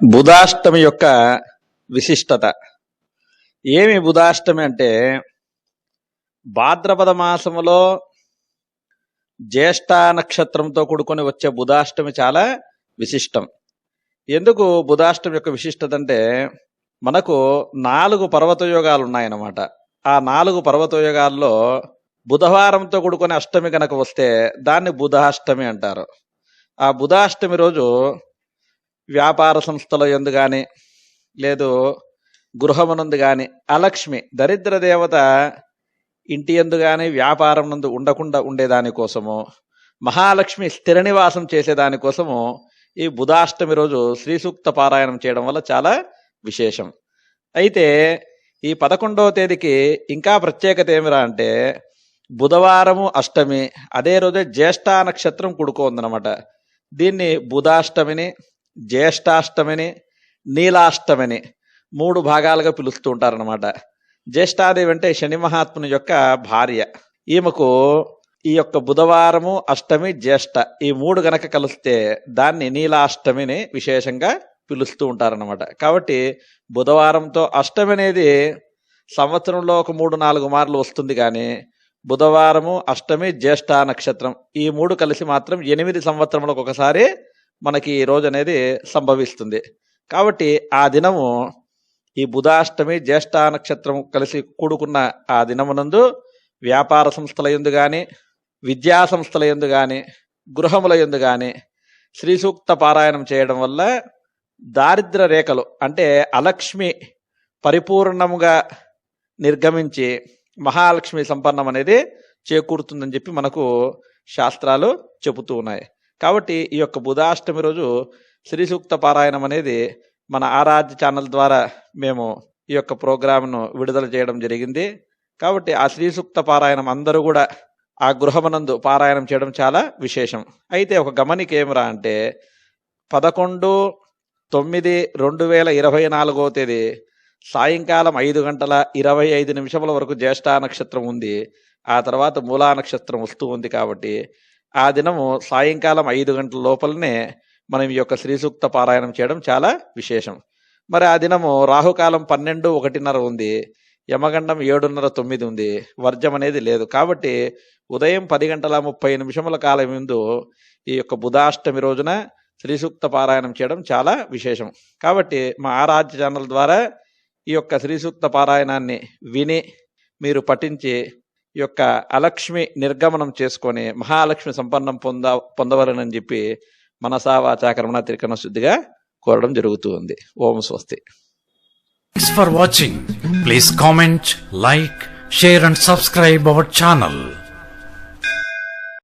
బుధాష్టమి యొక్క విశిష్టత. ఏమి బుధాష్టమి అంటే భాద్రపద మాసములో జ్యేష్ఠ నక్షత్రంతో కూడుకొని వచ్చే బుధాష్టమి చాలా విశిష్టం. ఎందుకు బుధాష్టమి యొక్క విశిష్టత అంటే మనకు నాలుగు పర్వతయోగాలు ఉన్నాయన్నమాట ఆ నాలుగు పర్వతయోగాల్లో బుధవారంతో కూడుకొని అష్టమి కనుక వస్తే దాన్ని బుధాష్టమి అంటారు. ఆ బుధాష్టమి రోజు వ్యాపార సంస్థల ఎందు కానీ లేదు గృహమునందు కానీ అలక్ష్మి దరిద్ర దేవత ఇంటి ఎందు కానీ వ్యాపారం నందు ఉండకుండా ఉండేదాని కోసము మహాలక్ష్మి స్థిర నివాసం చేసేదాని కోసము ఈ బుధాష్టమి రోజు శ్రీ సూక్త పారాయణం చేయడం వల్ల చాలా విశేషం. అయితే ఈ పదకొండవ తేదీకి ఇంకా ప్రత్యేకత ఏమిరా అంటే బుధవారము అష్టమి అదే రోజే జ్యేష్ఠ నక్షత్రం కుడుకోందనమాట దీన్ని బుధాష్టమిని జ్యేష్ఠాష్టమిని నీలాష్టమిని మూడు భాగాలుగా పిలుస్తూ ఉంటారనమాట జ్యేష్ఠాదేవి అంటే శని మహాత్ముని యొక్క భార్య. ఈమెకు ఈ యొక్క బుధవారము అష్టమి జ్యేష్ఠ ఈ మూడు గనక కలిస్తే దాన్ని నీలాష్టమిని విశేషంగా పిలుస్తూ ఉంటారనమాట కాబట్టి బుధవారంతో అష్టమి అనేది సంవత్సరంలో ఒక మూడు నాలుగు మార్లు వస్తుంది కానీ బుధవారము అష్టమి జ్యేష్ఠ నక్షత్రం ఈ మూడు కలిసి మాత్రం ఎనిమిది సంవత్సరములకు ఒకసారి మనకి ఈ రోజు అనేది సంభవిస్తుంది. కాబట్టి ఆ దినము ఈ బుధాష్టమి జ్యేష్ఠ నక్షత్రం కలిసి కూడుకున్న ఆ దినమునందు వ్యాపార సంస్థల ఎందు కానీ విద్యా సంస్థల ఎందు కానీ గృహముల ఎందు కానీ శ్రీ సూక్త పారాయణం చేయడం వల్ల దారిద్ర రేఖలు అంటే అలక్ష్మి పరిపూర్ణముగా నిర్గమించి మహాలక్ష్మి సంపన్నం అనేది చేకూరుతుందని చెప్పి మనకు శాస్త్రాలు చెబుతూ ఉన్నాయి. కాబట్టి ఈ యొక్క బుధాష్టమి రోజు శ్రీ సూక్త పారాయణం అనేది మన ఆరాధ్య ఛానల్ ద్వారా మేము ఈ యొక్క ప్రోగ్రామ్ను విడుదల చేయడం జరిగింది. కాబట్టి ఆ శ్రీ సూక్త పారాయణం అందరూ కూడా ఆ గృహమనందు పారాయణం చేయడం చాలా విశేషం. అయితే ఒక గమనిక ఏమిరా అంటే పదకొండు తొమ్మిది రెండు వేల ఇరవై నాలుగో తేదీ సాయంకాలం ఐదు గంటల ఇరవై ఐదు నిమిషముల వరకు జ్యేష్ఠ నక్షత్రం ఉంది. ఆ తర్వాత మూలా నక్షత్రం వస్తూ ఉంది కాబట్టి ఆ దినము సాయంకాలం ఐదు గంటల లోపలనే మనం ఈ యొక్క శ్రీ సూక్త పారాయణం చేయడం చాలా విశేషం. మరి ఆ దినము రాహుకాలం పన్నెండు ఒకటిన్నర ఉంది. యమగండం ఏడున్నర తొమ్మిది ఉంది. వర్జం అనేది లేదు. కాబట్టి ఉదయం పది గంటల ముప్పై నిమిషముల కాలం ముందు ఈ యొక్క బుధాష్టమి రోజున శ్రీ సూక్త పారాయణం చేయడం చాలా విశేషం. కాబట్టి మా ఆరాధ్య ఛానల్ ద్వారా ఈ యొక్క శ్రీ సూక్త పారాయణాన్ని విని మీరు పఠించి యొక్క అలక్ష్మి నిర్గమనం చేసుకొని మహాలక్ష్మి సంపన్నం పొంద పొందవలనని చెప్పి మనసా వాచాకరమణ త్రికరణ శుద్ధిగా కోరడం జరుగుతూ ఉంది. ఓం స్వస్తి. Thanks for watching please comment like share and subscribe our channel